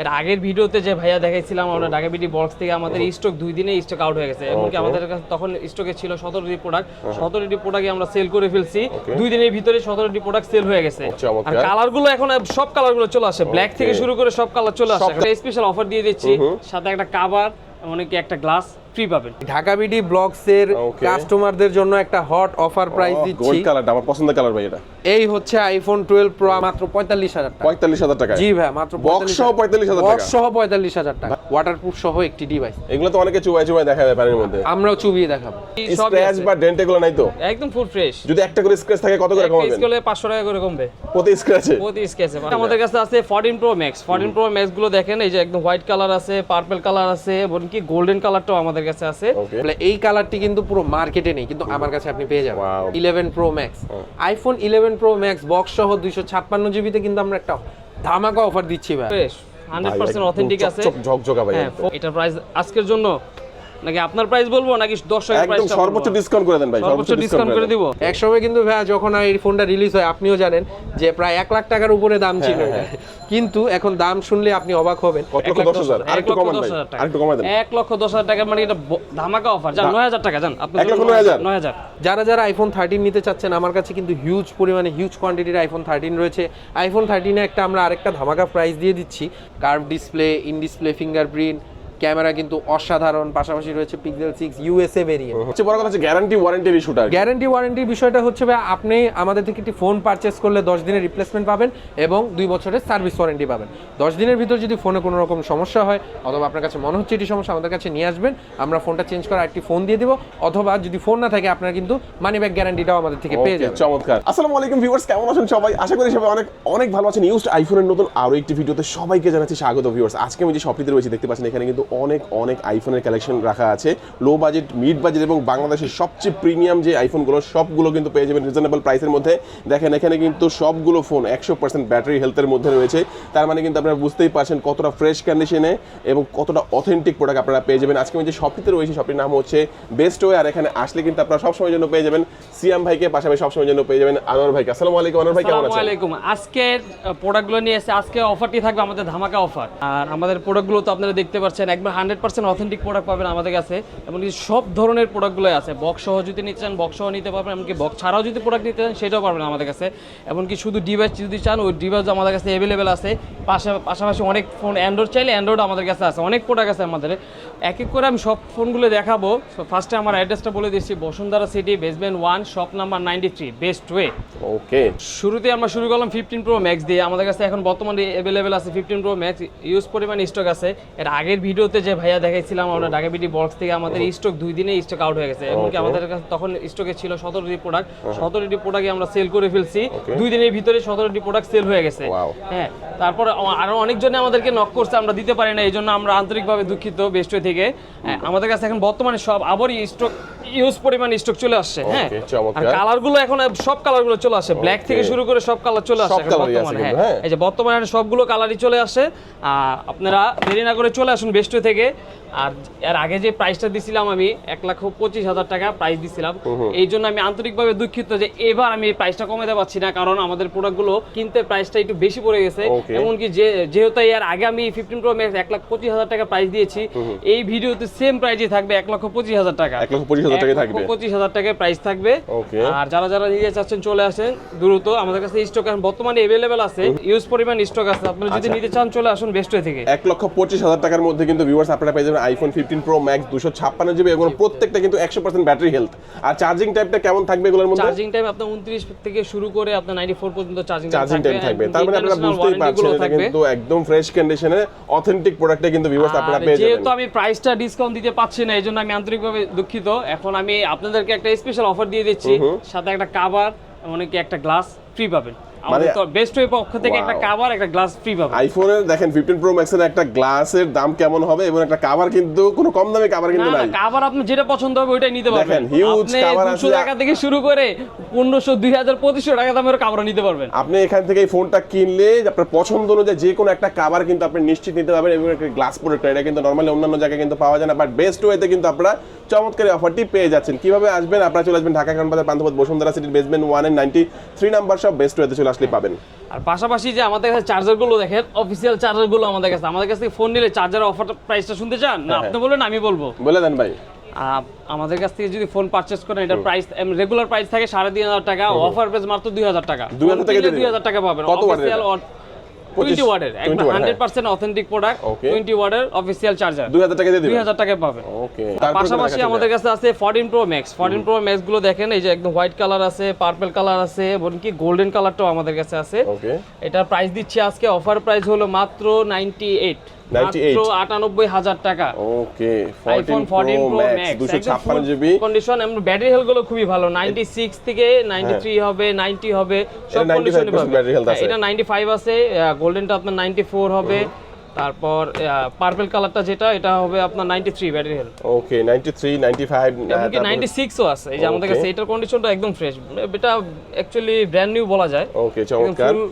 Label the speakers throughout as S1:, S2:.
S1: এর আগের ভিডিওতে যে ভাইয়া দেখাইছিলাম আমরা ঢাকা বিডি বক্স থেকে আমাদের স্টক দুই দিনে স্টক আউট হয়ে গেছে। এমনকি আমাদের কাছে তখন স্টকে ছিল সতেরোটি প্রোডাক্ট সতেরোটি প্রোডাক্ট আমরা সেল করে ফেলছি। দুই দিনের ভিতরে সতেরোটি প্রোডাক্ট সেল হয়ে গেছে। আর কালারগুলো এখন সব কালারগুলো চলে আসে। ব্ল্যাক থেকে শুরু করে সব কালার চলে আসে। স্পেশাল অফার দিয়ে দিচ্ছি। সাথে একটা কাভার এমনকি একটা গ্লাস ফ্রি পাবেন।
S2: Dhaka BD
S3: Okay.
S2: কাস্টমারদের জন্য একটা হট অফার প্রাইস দিচ্ছি।
S3: গোল্ড কালারটা আমার পছন্দের কালার ভাই এটা।
S2: এই হচ্ছে আইফোন টুয়েলভ প্রো মাত্র পঁয়তাল্লিশ হাজার টাকা।
S3: পঁয়তাল্লিশ হাজার টাকা
S2: জি ভাই মাত্র
S3: বক্স সহ পঁয়তাল্লিশ হাজার
S2: বক্স সহ পঁয়তাল্লিশ হাজার টাকা। ওয়াটারপ্রুফ সহ একটি ডিভাইস
S3: এগুলো তো অনেকে চুবাই চুবাই দেখা যায় পানির মধ্যে।
S2: আমরাও চুবিয়ে দেখাবো।
S3: স্ক্র্যাচ বা ডেন্ট এগুলো নাই তো?
S1: একদম ফুল ফ্রেশ
S3: যদি একটা করে স্ক্র্যাচ থাকে কত করে কমাবেন?
S1: করলে পাঁচশো টাকা করে কমবে।
S3: প্রতি স্ক্র্যাচে
S1: প্রতি স্কেচে আমাদের কাছে আছে 14 প্রো ম্যাক্স 14 প্রো ম্যাক্সগুলো দেখেন এই যে একদম হোয়াইট কালার আছে পার্পল কালার আছে এমনকি গোল্ডেন কালারটাও আমাদের কাছে আছে।
S2: এই কালারটি কিন্তু পুরো মার্কেটে নেই কিন্তু আমার কাছে আপনি পেয়ে যাবেন. Eleven pro max iPhone eleven pro max box সহ দুইশো ছাপ্পান্ন জিবিতে কিন্তু আমরা একটা ধামাকা অফার দিচ্ছি ভাই।
S1: হান্ড্রেড 100% অথেন্টিক আছে।
S3: ঝকঝকা ভাই
S1: হ্যাঁ এটা প্রাইস আজকের জন্য নাকি আপনার প্রাইস বলব নাকি দর্শকের
S3: একদম
S1: প্রাইস
S3: সর্বোচ্চ ডিসকাউন্ট করে দেন ভাই
S1: সর্বোচ্চ ডিসকাউন্ট করে দিব।
S2: এক সময় কিন্তু ভাইয়া যখন এই ফোনটা রিলিজ হয় আপনিও জানেন যে প্রায় এক লাখ টাকার উপরে দাম ছিল
S3: হ্যাঁ,
S2: কিন্তু এখন দাম শুনলে আপনি অবাক হবেন।
S3: কত লক্ষ দশ হাজার? আরেকটু কমান ভাই আরেকটু কমাই দেন।
S1: এক লক্ষ দশ হাজার টাকা মানে এটা ধামাকা অফার যান নয় হাজার টাকা যান আপনি
S3: এক লক্ষ নয় হাজার?
S1: নয় হাজার।
S2: যারা যারা আইফোন থার্টিন নিতে চাচ্ছেন আমার কাছে কিন্তু হিউজ পরিমাণে হিউজ কোয়ান্টিটির আইফোন থার্টিন রয়েছে। আইফোন থার্টিনে একটা আমরা আরেকটা ধামাকা প্রাইস দিয়ে দিচ্ছি। Curve display in display fingerprint camera কিন্তু অসাধারণ পাশাপাশি রয়েছে পিক্সেল সিক্স ইউএসএ ভেরিয়েন্ট
S3: হচ্ছে বড় কথা হচ্ছে গ্যারান্টি ওয়ারেন্টির ইস্যুটা
S2: গ্যারান্টি ওয়ারেন্টির বিষয়টা হচ্ছে ভাই আপনি আমাদের থেকে একটি ফোন পারচেস করলে দশ দিনের রিপ্লেসমেন্ট পাবেন এবং দুই বছরের সার্ভিস ওয়ারেন্টি পাবেন। দশ দিনের ভিতর যদি ফোনে কোনো রকম সমস্যা হয় অথবা আপনার কাছে মনে হচ্ছে এটি সমস্যা আমাদের কাছে নিয়ে আসবেন আমরা ফোনটা চেঞ্জ করা একটি ফোন দিয়ে দিব অথবা যদি ফোন না থাকে আপনার কিন্তু মানি ব্যাক গ্যারান্টিটাও আমাদের থেকে পেয়ে যাবেন।
S3: চমৎকার। আসসালামু আলাইকুম ভিউয়ার্স কেমন আছেন সবাই? আশা করি সবাই অনেক অনেক ভালো আছেন। ইউজড আইফোনের নতুন আরও একটি ভিডিওতে সবাইকে জানাচ্ছি স্বাগত ভিউয়ার্স আজকে আমি যে শপটিতে রয়েছি দেখতে পাচ্ছেন এখানে কিন্তু অনেক অনেক আইফোনের কালেকশন রাখা আছে। লো বাজেট মিড বাজেট এবং বাংলাদেশের সবচেয়ে প্রিমিয়াম যে আইফোনগুলো সবগুলো কিন্তু পেয়ে যাবেন রিজনেবল প্রাইসের মধ্যে। দেখেন, এখানে কিন্তু সবগুলো ফোন একশো পার্সেন্ট ব্যাটারি হেলথের মধ্যে রয়েছে। তার মানে কিন্তু আপনারা বুঝতেই পারছেন কতটা ফ্রেশ কন্ডিশনে এবং কতটা অথেন্টিক প্রোডাক্ট আপনারা পেয়ে যাবেন। আজকে আমি যে শপটিতে রয়েছে শপটির নাম হচ্ছে বেস্ট ওয়ে আর এখানে আসলে কিন্তু আপনারা সবসময়ের জন্য পেয়ে যাবেন সিয়াম ভাইকে, পাশাপাশি সবসময়ের জন্য পেয়ে যাবেন আনোয়ার ভাইকে। আসসালামু আলাইকুম আনোয়ার ভাই, কেমন আছেন?
S1: আলাইকুম। আজকের প্রোডাক্টগুলো নিয়ে এসে আজকে অফারটি থাকবে আমাদের ধামাকা অফার আর আমাদের প্রোডাক্টগুলো তো আপনারা দেখতে পাচ্ছেন একবার হান্ড্রেড পার্সেন্ট অথেন্টিক প্রোডাক্ট পাবেন আমাদের কাছে এমনকি সব ধরনের প্রোডাক্টগুলো আছে। বক্স সহ যদি নিতে চান বক্স সহ নিতে পারবেন এমনকি বক্স ছাড়াও যদি প্রোডাক্ট নিতে চান সেটাও পারবেন আমাদের কাছে। এমনকি শুধু ডিভাইস যদি চান ওই ডিভাইস আমাদের কাছে অ্যাভেলেবেল আছে। পাশা- পাশাপাশি অনেক ফোন অ্যান্ড্রয়েড চাইলে অ্যান্ড্রয়েড আমাদের কাছে আছে। অনেক প্রোডাক্ট আছে আমাদের। এক এক করে আমি সব ফোনগুলো দেখাবো। ফার্স্টে আমার অ্যাড্রেসটা বলে দিচ্ছি Bashundhara city basement one shop number ninety three best way
S3: okay
S1: শুরুতে আমরা শুরু করলাম ফিফটিন প্রো ম্যাক্স দিয়ে। আমাদের কাছে এখন বর্তমানে অ্যাভেলেবেল আছে ফিফটিন প্রো ম্যাক্স ইউজ পরিমাণ স্টক আছে। এর আগের ভিডিওতে যে ভাইয়া দেখাইছিলাম আমরা ঢাকা বিডি বক্স থেকে আমাদের স্টক দুই দিনে স্টক আউট হয়ে গেছে। এমনকি আমাদের কাছে তখন স্টকে ছিল সতেরোটি প্রোডাক্ট সতেরোটি প্রোডাক্ট আমরা সেল করে ফেলছি। দুই দিনের ভিতরে সতেরোটি প্রোডাক্ট সেল হয়ে গেছে। হ্যাঁ তারপর আরও অনেকজনে আমাদেরকে নক করছে আমরা দিতে পারি না এই জন্য আমরা আন্তরিকভাবে দুঃখিত বেস্ট থেকে। হ্যাঁ, আমাদের কাছে এখন বর্তমানে সব আবারই স্টক ইউজ পরিমাণ স্টক চলে আসছে হ্যাঁ? আর
S3: চমৎকার।
S1: কালারগুলো এখন সব কালারগুলো চলে আসে। ব্ল্যাক থেকে শুরু করে সব কালার চলে আসে বর্তমানে হ্যাঁ।
S3: হ্যাঁ।
S1: এই যে বর্তমানে সবগুলো কালারই চলে আসে আপনারা দেরি না করে চলে আসুন বেস্ট থেকে। আর এর আগে যে প্রাইসটা দিছিলাম আমি এক লাখ পঁচিশ হাজার টাকা প্রাইস দিছিলাম। এই জন্য আমি আন্তরিকভাবে দুঃখিত যে এবার আমি এই প্রাইসটা কমাতে পারছি না কারণ আমাদের প্রোডাক্টগুলো কিনতে প্রাইসটা একটু বেশি পড়ে গেছে। এমনকি যে যেহেতু এর আগে আমি ফিফটিন প্রো ম্যাক্স এক লাখ পঁচিশ হাজার টাকা প্রাইস দিয়েছি এই ভিডিওতে সেম প্রাইসই থাকবে এক লক্ষ পঁচিশ হাজার টাকা।
S3: এক লক্ষ পঁচিশ হাজার
S1: লক্ষ
S3: থাকবে।
S1: পঁচিশ হাজার টাকা প্রাইস থাকবে। আর যারা যারা নিতে চাচ্ছেন চলে আসেন দ্রুত। আমাদের কাছে স্টক এখন বর্তমানে অ্যাভেলেবেল আছে। ইউজ পরিমাণ স্টক আছে। আপনারা যদি
S3: আচ্ছা।
S1: নিতে চান চলে আসুন বেস্ট থেকে।
S3: এক লক্ষ পঁচিশ হাজার টাকার মধ্যে কিন্তু ভিউয়ার্স আপনারা পেয়ে যাবেন। আইফোন ফিফটিন প্রো ম্যাক্স দুশো ছাপ্পান্ন জিবি এবং প্রত্যেকটা কিন্তু একশো পার্সেন্ট ব্যাটারি হেলথ আর চার্জিং টাইপটা কেমন থাকবে এগুলোর মধ্যে?
S1: চার্জিং টাইম আপনার উনত্রিশ থেকে শুরু করে আপনার নাইনটি ফোর পর্যন্ত চার্জিং
S3: চার্জিং টাইম থাকবে। তার মানে আপনারা বুঝতেই পারছেন এটা কিন্তু একদম ফ্রেশ কন্ডিশনে অথেন্টিক প্রোডাক্টে কিন্তু ভিউয়ার্স আপনারা পেয়ে যাবেন।
S1: যেহেতু আমি প্রাইসটা ডিসকাউন্ট দিতে পারছি না এই জন্য আমি আন্তরিকভাবে দুঃখিত। এখন আমি আপনাদেরকে একটা স্পেশাল অফার দিয়ে দিচ্ছি। সাথে একটা কাভার এমনকি একটা গ্লাস ফ্রি পাবেন। তো বেস্ট ওয়ে পক্ষ থেকে একটা. কাভার একটা গ্লাস ফ্রি পাবেন
S3: আইফোনের দেখেন ফিফটিন প্রো ম্যাক্সের একটা গ্লাসের দাম কেমন হবে? এবং একটা কাভার কিন্তু কোনো কম দামে কাভার কিন্তু নাই।
S1: কাভার আপনি যেটা পছন্দ হবে ওইটাই নিতে পারবেন।
S3: দেখেন, cover
S1: 200
S3: আছে।
S1: টাকা থেকে শুরু করে পনেরোশো দুই হাজার পঁচিশশো টাকা দামের কাভার নিতে পারবেন।
S3: আপনি এখান থেকে এই ফোনটা কিনলে আপনার পছন্দ অনুযায়ী যে কোনো একটা কাভার কিন্তু আপনি নিশ্চিত নিতে পারবেন এবং একটা গ্লাস প্রোডাক্ট এটা কিন্তু নর্মালি অন্যান্য জায়গায় কিন্তু পাওয়া যায় না বাট বেস্ট ওয়েতে কিন্তু আপনারা চমৎকার অফারটি পেয়ে যাচ্ছেন। কীভাবে আসবেন? আপনারা চলে আসবেন ঢাকা কারণ বাজার পান্থপথ বসুন্ধরা সিটির basement one and ninety three number সব বেস্ট ওয়েতে চলে আসলে পাবেন।
S1: আর পাশাপাশি যে আমাদের কাছে চার্জারগুলো দেখেন অফিসিয়াল চার্জারগুলো আমাদের কাছে। আমাদের কাছ থেকে ফোন নিলে চার্জার অফার প্রাইসটা শুনতে চান? না আপনি বলবেন আমি বলব।
S3: বলে দেন ভাই।
S1: আমাদের কাছ থেকে যদি ফোন পারচেস করেন এটার প্রাইস রেগুলার প্রাইস থাকে সাড়ে তিন হাজার টাকা অফার প্রাইস মাত্র দুই হাজার টাকা।
S3: 2000 টাকা দিয়ে
S1: দুই হাজার টাকা পাবেন। অফিসিয়াল
S3: 20
S1: ওয়াটের 100% অথেন্টিক প্রোডাক্ট
S3: Okay.
S1: টোয়েন্টি ওয়ার্ডের অফিসিয়াল চার্জার
S3: দুই হাজার টাকা দিয়ে দিবেন।
S1: হাজার টাকা পাবেন।
S3: ওকে
S1: পাশাপাশি আমাদের কাছে আছে fourteen pro max fourteen pro ম্যাক্সগুলো দেখেন এই যে একদম হোয়াইট কালার আছে পার্পল কালার আছে এমনকি গোল্ডেন কালারটাও আমাদের কাছে আছে।
S3: ওকে
S1: এটার প্রাইস দিচ্ছি আজকে অফার প্রাইস হলো মাত্র নাইনটি এইট
S3: 98
S1: মাত্র আটানব্বই হাজার টাকা।
S3: Okay
S1: iPhone
S3: 14
S1: 14
S3: pro
S1: pro
S3: max
S1: max
S3: 256 GB
S1: condition battery হেলথগুলো খুবই ভালো। 96 থেকে 93 হবে 90 হবে সব
S3: 95%
S1: কন্ডিশনে পাবে
S3: আছে।
S1: এটা 95 আছে গোল্ডেনটা আপনার 94 হবে তারপর পার্পল কালারটা যেটা এটা হবে আপনার 93 ব্যাটারি হেলথ
S3: ওকে 93 95
S1: এমনকি 96 ও আছে এই যে আমাদের কাছে এটার কন্ডিশনটা একদম ফ্রেশ এটা অ্যাকচুয়ালি ব্র্যান্ড নিউ বলা যায়।
S3: ওকে চমৎকার।
S1: ফুল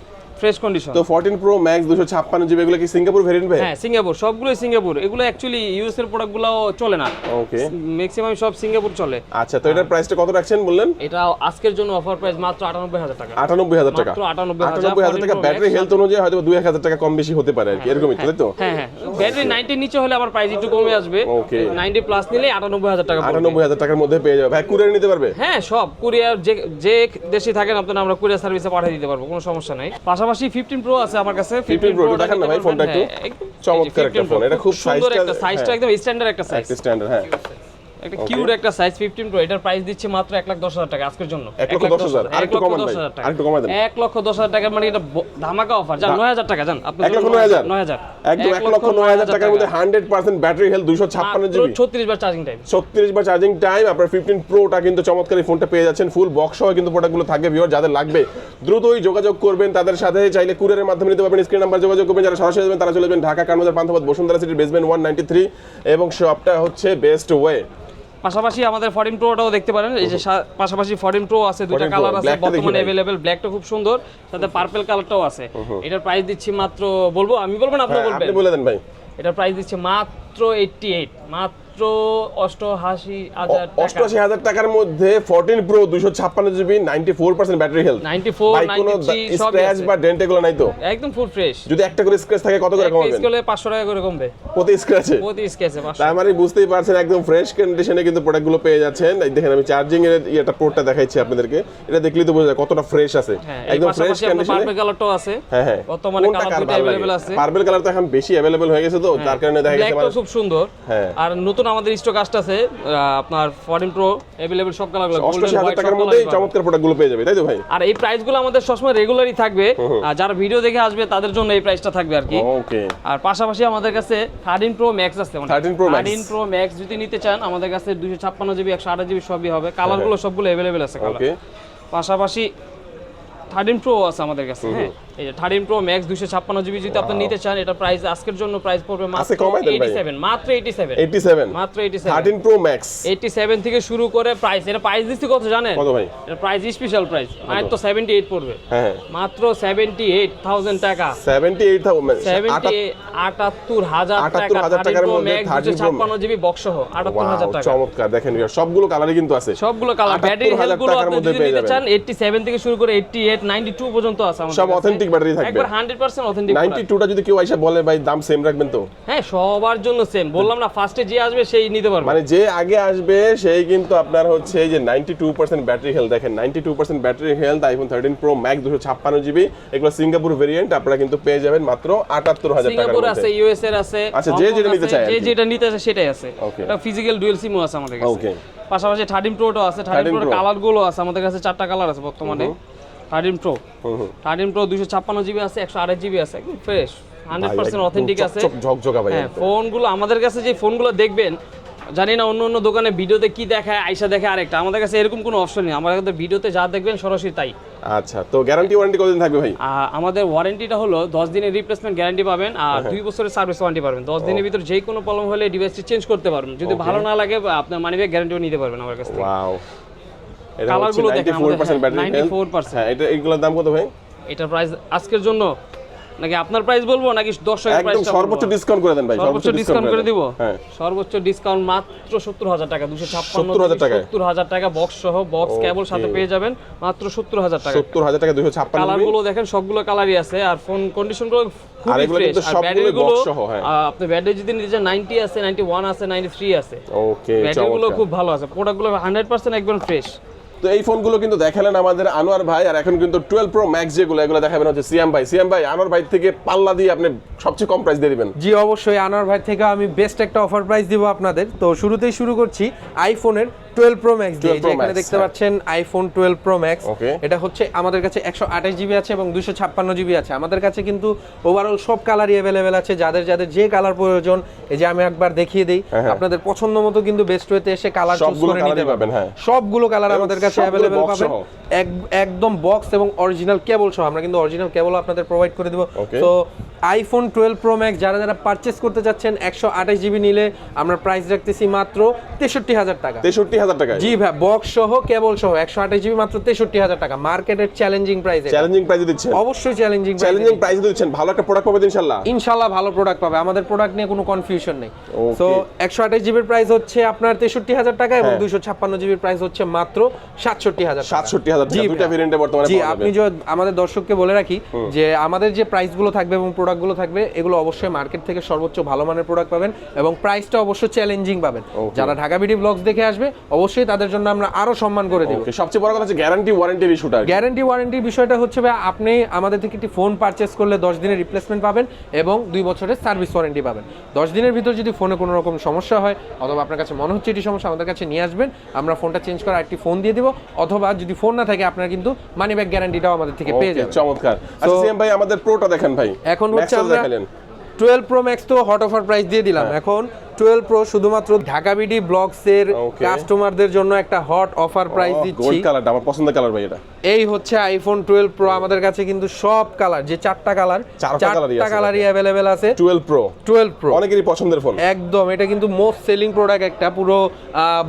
S1: ফ্রেশ কন্ডিশন
S3: তো 14 প্রো ম্যাক্স 256 জিবি এগুলো কি সিঙ্গাপুর ভেরিয়েন্ট ভাই?
S1: হ্যাঁ সিঙ্গাপুর সবগুলোই সিঙ্গাপুর এগুলো অ্যাকচুয়ালি ইউএস এর প্রোডাক্টগুলো চলে না।
S3: ওকে
S1: ম্যাক্সিমাম সব সিঙ্গাপুর চলে।
S3: আচ্ছা তো এটার প্রাইসটা কত রাখছেন বললেন?
S1: এটা আজকের জন্য অফার প্রাইস মাত্র আটানব্বই হাজার টাকা।
S3: 98000 টাকা।
S1: মাত্র 98,000
S3: 98000 টাকা ব্যাটারি হেলথ অনুযায়ী হয়তো 2000 টাকা কম বেশি হতে পারে আর কি এরকমই তাই তো?
S1: হ্যাঁ হ্যাঁ। ব্যাটারি নাইনটির নিচে হলে আবার প্রাইস একটু কমে আসবে।
S3: Okay.
S1: নাইনটি প্লাস নিলে আটানব্বই হাজার টাকা পড়বে।
S3: 98000 টাকার মধ্যে পেয়ে যাবে। ভাই কুরিয়ার নিতে পারবে?
S1: হ্যাঁ সব কুরিয়ার যে যে দেশে থাকেন আপনারা আমরা কুরিয়ার সার্ভিসে পাঠিয়ে দিতে পারব কোনো সমস্যা নাই। পাশাপাশি ফিফটিন প্রো আছে আমার কাছে।
S3: 15 প্রো দেখেন না ভাই ফোনটা একটু। চমৎকার একটা ফোন, এটা খুব
S1: সুন্দর একটা সাইজটা
S3: হ্যাঁ।
S1: একদম স্ট্যান্ডার্ড একটা সাইজ
S3: স্ট্যান্ডার্ড হ্যাঁ।
S1: একটা কিউট একটা সাইজ ফিফটিন প্রো এটার প্রাইস দিচ্ছে মাত্র এক লাখ দশ হাজার টাকা আজকের জন্য।
S3: এক লক্ষ দশ হাজার। আরেকটু কমান ভাই, আরেকটু কমায় দেন।
S1: এক লক্ষ দশ হাজার টাকা মানে এটা ধামাকা অফার টাকা আপনি
S3: এক লক্ষ একদম এক লক্ষ নয় হাজার টাকার মধ্যে হান্ড্রেড পার্সেন্ট ব্যাটারি হেলথ দুশো ছাপ্পান্ন জিবি
S1: ছত্রিশ বার চার্জিং টাইম
S3: ছত্রিশ বার চার্জিং টাইম আপনার ফিফটিন প্রোটা কিন্তু চমৎকার ফোনটা পেয়ে যাচ্ছেন। ফুল বক্স সহ কিন্তু প্রোডাক্টগুলো থাকবে ভিওর যাদের লাগবে দ্রুতই যোগাযোগ করবেন তাদের সাথে। চাইলে কুরিয়ারের মাধ্যমে নিতে পারবেন স্ক্রিন নাম্বার যোগাযোগ করবেন। যারা সরাসরি যাবেন তারা চলে যাবেন ঢাকা কারমাজার পান্থপথ বসুন্ধরা সিটির বেসমেন্ট ওয়ান নাইনটি থ্রি এবং শপটা হচ্ছে বেস্ট ওয়ে
S1: পাশাপাশি আমাদের ফরিম প্রোটাও দেখতে পারেন এই যে পাশাপাশি ফরিম প্রো আছে দুটো কালার আছে বর্তমানে अवेलेबल ব্ল্যাকটা খুব সুন্দর সাথে পার্পল কালারটাও আছে। এটার প্রাইস দিচ্ছি মাত্র বলব? আমি বলব না আপনি
S3: হ্যাঁ,
S1: বলবেন?
S3: আপনি বলে দেন ভাই।
S1: এটার প্রাইস দিচ্ছি মাত্র এইটটি এইট মাত্র অষ্টআশি হাজার
S3: অষ্টআশি হাজার টাকার মধ্যে ফোরটিন প্রো দুশো ছাপ্পান্ন GB ninety four percent battery health
S1: 94,
S3: ভাই কোনো স্ক্র্যাচ বা ডেন্ট এগুলো নাই তো?
S1: একদম ফুল ফ্রেশ
S3: যদি একটা করে স্ক্র্যাচ থাকে কত করে
S1: স্কেলে পাঁচশো টাকা করে কমবে।
S3: প্রতি স্ক্র্যাচে
S1: প্রতি স্কেচে পাঁচশো।
S3: তার মানে বুঝতেই পারছেন একদম ফ্রেশ কন্ডিশনে কিন্তু প্রোডাক্টগুলো পেয়ে যাচ্ছেন। দেখেন আমি চার্জিং এর ইয়েটা পোর্টটা দেখাচ্ছি আপনাদেরকে। এটা দেখলেই তো বোঝা যায় কতটা ফ্রেশ আছে।
S1: হ্যাঁ
S3: একদম ফ্রেশ কন্ডিশনে
S1: পার্পল কালারটাও আছে।
S3: হ্যাঁ হ্যাঁ।
S1: কালার আছে।
S3: পার্পল কালার তো এখন বেশি অ্যাভেলেবল হয়ে গেছে তো তার কারণে দেখা গেছে
S1: খুব সুন্দর।
S3: হ্যাঁ।
S1: আর নতুন আমাদের স্টক আসতেছে আপনার ফরেন প্রো অ্যাভেলেবেল সব কালারগুলো
S3: অষ্টআশি হাজার টাকার মধ্যে চমৎকার প্রোডাক্টগুলো পেয়ে যাবে তাই তো ভাই?
S1: আর এই প্রাইসগুলো আমাদের সবসময় রেগুলারই থাকবে। আর যারা ভিডিও দেখে আসবে তাদের জন্য এই প্রাইসটা থাকবে আর কি।
S3: ওকে।
S1: আর পাশাপাশি আমাদের কাছে থার্টিন প্রো ম্যাক্স আছে
S3: 13 Pro Max।
S1: Thirteen pro max যদি নিতে চান আমাদের কাছে দুশো ছাপ্পান্ন জিবি একশো আঠাশ জিবি সবই হবে। কালারগুলো সবগুলো অ্যাভেলেবেল আছে কালার
S3: ওকে।
S1: পাশাপাশি থার্টিন প্রো আছে আমাদের কাছে হ্যাঁ। এই যে থার্টিন প্রো ম্যাক্স দুশো ছাপ্পান্ন জিবি যদি আপনি নিতে চান এটা প্রাইস আজকের জন্য প্রাইস পড়বে মাত্র
S3: কমায় দেন ভাই।
S1: এইটি সেভেন এইটি সেভেন মাত্র eighty seven
S3: thirteen pro max
S1: eighty seven থেকে শুরু করে প্রাইস এটা প্রাইস দিচ্ছি কত জানেন?
S3: কত ভাই?
S1: এটা প্রাইস স্পেশাল প্রাইস মাত্র সেভেন্টি এইট পড়বে।
S3: হ্যাঁ হ্যাঁ।
S1: মাত্র সেভেন্টি এইট থাউজেন্ড টাকা
S3: সেভেন্টি এইট
S1: সেভেন্টি আটাত্তর হাজার
S3: 78,000
S1: টাকা।
S3: টাকার মধ্যে
S1: ম্যাক্স
S3: 13
S1: দুশো
S3: Pro
S1: ছাপ্পান্ন জিবি বক্স সহ আটাত্তর হাজার টাকা।
S3: চমৎকার। দেখেন সবগুলো কালারই কিন্তু আছে।
S1: সবগুলো কালার ব্যাটারি হেলথগুলো
S3: টাকার
S1: আপনি যদি নিতে। চান 87 থেকে শুরু করে 88 92 পর্যন্ত আছে আমাদের
S3: সব
S1: কাছে।
S3: Battery থাকবে।
S1: একবার 100% অথেন্টিক
S3: নাইনটি টুটা যদি কেউ আইসা বলে ভাই দাম সেম রাখবেন তো?
S1: হ্যাঁ সবার জন্য সেম বললাম না ফার্স্টে যে আসবে সেই নিতে পারবে।
S3: মানে যে আগে আসবে সেই কিন্তু আপনার হচ্ছে এই যে ninety two percent battery health দেখেন ninety two percent battery health iPhone thirteen pro max দুশো ছাপ্পান্ন জিবি এগুলো সিঙ্গাপুর ভেরিয়েন্ট আপনারা কিন্তু পেয়ে যাবেন মাত্র আটাত্তর হাজার
S1: সিঙ্গাপুর আছে ইউএস এর আছে
S3: আচ্ছা, যে যেটা নিতে চায়
S1: যে যেটা নিতে আছে সেটাই আছে। এটা ফিজিক্যাল ডুয়াল সিমও আছে আমাদের কাছে।
S3: Okay.
S1: পাশাপাশি 13 প্রোটাও আছে 13
S3: 13
S1: প্রোর
S3: Pro।
S1: কালারগুলো আছে আমাদের কাছে চারটা কালার আছে বর্তমানে। 13 প্রো 13 প্রো 256 জিবি আছে 128 জিবি আছে একদম ফ্রেশ 100% অথেন্টিক আছে।
S3: ঝকঝকা ভাই
S1: হ্যাঁ ফোনগুলো আমাদের কাছে যে ফোনগুলো দেখবেন জানি না অন্য অন্য দোকানে ভিডিওতে কি দেখায় আইসা দেখে আরেকটা। আমাদের কাছে এরকম কোনো অপশন নেই। আমাদের ভিডিওতে যা দেখবেন সরাসরি তাই।
S3: আচ্ছা তো গ্যারান্টি ওয়ারেন্টি কতদিন থাকবে ভাই?
S1: আমাদের ওয়ারেন্টিটা হলো দশ দিনের রিপ্লেসমেন্ট গ্যারান্টি পাবেন আর
S3: হ্যাঁ।
S1: দুই বছরের সার্ভিস ওয়ারেন্টি পাবেন। দশ দিনের ভিতরে যে কোনো প্রবলেম হলে ডিভাইসটি চেঞ্জ করতে পারবেন। যদি ভালো না লাগে আপনার মানি গ্যারান্টিও নিতে পারবেন আমার কাছ থেকে।
S3: ওয়াও এটা
S1: দেখেন
S3: 94% ব্যাটারি
S1: হ্যাঁ, 94%
S3: হ্যাঁ। এটা এগুলোর দাম কত ভাই?
S1: এটার প্রাইস আজকের জন্য নাকি আপনার প্রাইস বলব নাকি দর্শকের
S3: একদম সর্বোচ্চ ডিসকাউন্ট করে দেন ভাই
S1: সর্বোচ্চ ডিসকাউন্ট করে দিব? সর্বোচ্চ ডিসকাউন্ট মাত্র সত্তর হাজার টাকা দুশো ছাপ্পান্ন
S3: 70,000 টাকায়?
S1: সত্তর টাকা বক্স সহ বক্স কেবল সাথে পেয়ে যাবেন মাত্র সত্তর হাজার টাকা।
S3: সত্তর হাজার টাকা দুশো
S1: ছাপ্পান্নগুলো দেখেন সবগুলো কালারই আছে আর ফোন কন্ডিশনগুলো
S3: আর এগুলো কিন্তু
S1: আর
S3: সবগুলোই
S1: গুলো
S3: সহ, হ্যাঁ।
S1: আপনি ব্যাটারি যদি নিতে চান 90 আছে 91 আছে 93 আছে।
S3: ওকে
S1: খুব ভালো আছে প্রোডাক্টগুলো 100% একদম ফ্রেশ
S3: তো এই ফোনগুলো কিন্তু দেখালেন আমাদের আনোয়ার ভাই, আর এখন কিন্তু টুয়েলভ প্রো ম্যাক্স যেগুলো, এগুলো দেখাবেন হচ্ছে সিএম ভাই। সিএম ভাই, আনোয়ার ভাই থেকে পাল্লা দিয়ে আপনি সবচেয়ে কম প্রাইস দিয়ে দিবেন।
S2: জি, অবশ্যই আনোয়ার ভাই থেকে আমি বেস্ট একটা অফার প্রাইস দিব আপনাদের। তো শুরুতেই শুরু করছি আইফোনের দিয়ে
S3: 12 Pro
S2: যেখানে
S3: Max,
S2: দেখতে
S3: হ্যাঁ।
S2: পাচ্ছেন আইফোন এটা হচ্ছে আমাদের কাছে একশো আঠাশ জিবি আছে এবং দুশো ছাপ্পান্ন জিবি আছে। আমাদের কাছে কিন্তু ওভারঅল সব কালারই আছে। যাদের যাদের যে কালার প্রয়োজন এই যে আমি একবার দেখিয়ে দিই
S3: হ্যাঁ, হ্যাঁ।
S2: আপনাদের পছন্দ মতো কিন্তু বেস্ট ওয়েতে এসে কালার চুজ করে নিতে পারবেন। সবগুলো কালার আমাদের কাছে অ্যাভেলেবেল পাবেন। এক- একদম বক্স এবং অরিজিনাল কেবল সহ। আমরা কিন্তু অরিজিনাল কেবল আপনাদের প্রোভাইড করে দেবো। তো আইফোন টুয়েলভ প্রো ম্যাক্স যারা যারা পারচেস করতে চাচ্ছেন একশো আঠাশ জিবি নিলে আমরা প্রাইস রাখতেছি মাত্র তেষট্টি হাজার টাকা।
S3: তেষট্টি হাজার টাকা
S2: জি ভাই বক্স সহ কেবল সহ একশো আঠাশ জিবি মাত্র তেষট্টি হাজার টাকা। মার্কেটের চ্যালেঞ্জিং প্রাইস
S3: চ্যালেঞ্জিং প্রাইস দিচ্ছেন।
S2: অবশ্যই চ্যালেঞ্জিং
S3: চ্যালেঞ্জিং প্রাইস দিচ্ছেন। ভালো একটা প্রোডাক্ট পাবেন ইনশাল্লাহ
S2: ইনশাল্লাহ ভালো প্রোডাক্ট পাবে। আমাদের প্রোডাক্ট নিয়ে কোনো কনফিউশন নেই. তো একশো আঠাশ জিবির প্রাইস হচ্ছে আপনার তেষট্টি হাজার টাকা এবং
S3: হ্যাঁ।
S2: দুইশো ছাপ্পান্ন জিবির প্রাইস হচ্ছে মাত্র সাতষট্টি হাজার
S3: সাতষট্টি হাজার
S2: জি
S3: দুইটা ভেরিয়েন্টে বর্তমানে
S2: জি আপনি যে আমাদের দর্শককে বলে রাখি যে আমাদের যে প্রাইসগুলো থাকবে এবং প্রোডাক্টগুলো থাকবে এগুলো অবশ্যই মার্কেট থেকে সর্বোচ্চ ভালো মানের প্রোডাক্ট পাবেন এবং প্রাইসটা অবশ্যই চ্যালেঞ্জিং পাবেন। যারা ঢাকা বিডি ব্লগস দেখে আসবে অবশ্যই তাদের জন্য আমরা আরও সম্মান করে দেব।
S3: সবচেয়ে বড় কথা হচ্ছে গ্যারান্টি ওয়ারেন্টির ইস্যুটা
S2: গ্যারান্টি ওয়ারেন্টির বিষয়টা হচ্ছে ভাই আপনি আমাদের থেকে একটি ফোন পারচেস করলে দশ দিনের রিপ্লেসমেন্ট পাবেন এবং দুই বছরের সার্ভিস ওয়ারেন্টি পাবেন। দশ দিনের ভিতর যদি ফোনে কোনো রকম সমস্যা হয় অথবা আপনার কাছে মনে হচ্ছে এটি সমস্যা আমাদের কাছে নিয়ে আসবেন আমরা ফোনটা চেঞ্জ করে একটি ফোন দিয়ে দিব অথবা যদি ফোন না থাকে আপনারা কিন্তু মানি ব্যাক গ্যারান্টিটাও আমাদের থেকে পেয়ে যাবেন।
S3: চমৎকার। আচ্ছা সিএম ভাই আমাদের প্রোটা দেখেন ভাই।
S2: এখন হচ্ছে আমরা টুয়েলভ প্রো ম্যাক্স তো হট অফার প্রাইস দিয়ে দিলাম। এখন টুয়েলভ প্রো শুধুমাত্র ঢাকা বিডি ব্লগস এর. কাস্টমারদের জন্য একটা হট অফার প্রাইস দিচ্ছি।
S3: গোল্ড কালারটা আমার পছন্দের কালার ভাই এটা।
S2: এই হচ্ছে আইফোন টুয়েলভ প্রো আমাদের কাছে কিন্তু সব কালার যে চারটা কালার
S3: চারটা
S2: কালারই অ্যাভেলেবেল আছে
S3: টুয়েলভ প্রো
S2: টুয়েলভ প্রো
S3: অনেকেরই পছন্দের ফোন
S2: একদম এটা কিন্তু মোস্ট সেলিং প্রোডাক্ট একটা পুরো আহ,